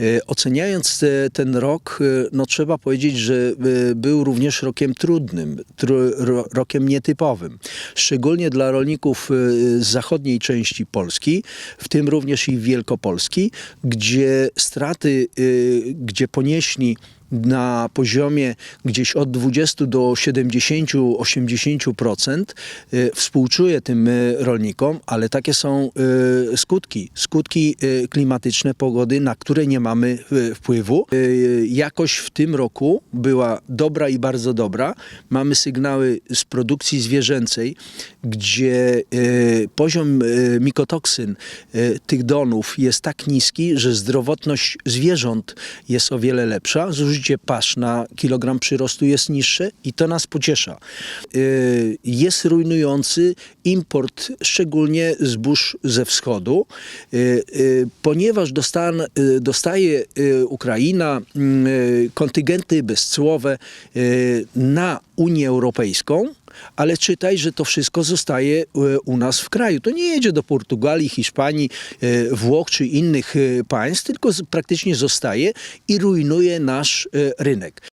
E, Oceniając te, ten rok, e, no trzeba powiedzieć, że e, był również rokiem trudnym, tru, ro, rokiem nietypowym. Szczególnie dla rolników e, z zachodniej części Polski, w tym również i Wielkopolski, gdzie straty, e, gdzie ponieśli na poziomie gdzieś od 20 do 70-80%. y, Współczuję tym y, rolnikom, ale takie są y, skutki. Skutki klimatyczne pogody, na które nie mamy wpływu. Jakość w tym roku była dobra i bardzo dobra. Mamy sygnały z produkcji zwierzęcej, gdzie poziom mikotoksyn tych donów jest tak niski, że zdrowotność zwierząt jest o wiele lepsza. Zużycie pasz na kilogram przyrostu jest niższe i to nas pociesza. Y, Jest rujnujący import, szczególnie zbóż ze wschodu, y, y, ponieważ dostan, dostaje Ukraina kontyngenty bezcłowe na Unię Europejską, ale czytaj, że to wszystko zostaje e, u nas w kraju. To nie jedzie do Portugalii, Hiszpanii, e, Włoch czy innych e, państw, tylko praktycznie zostaje i rujnuje nasz rynek.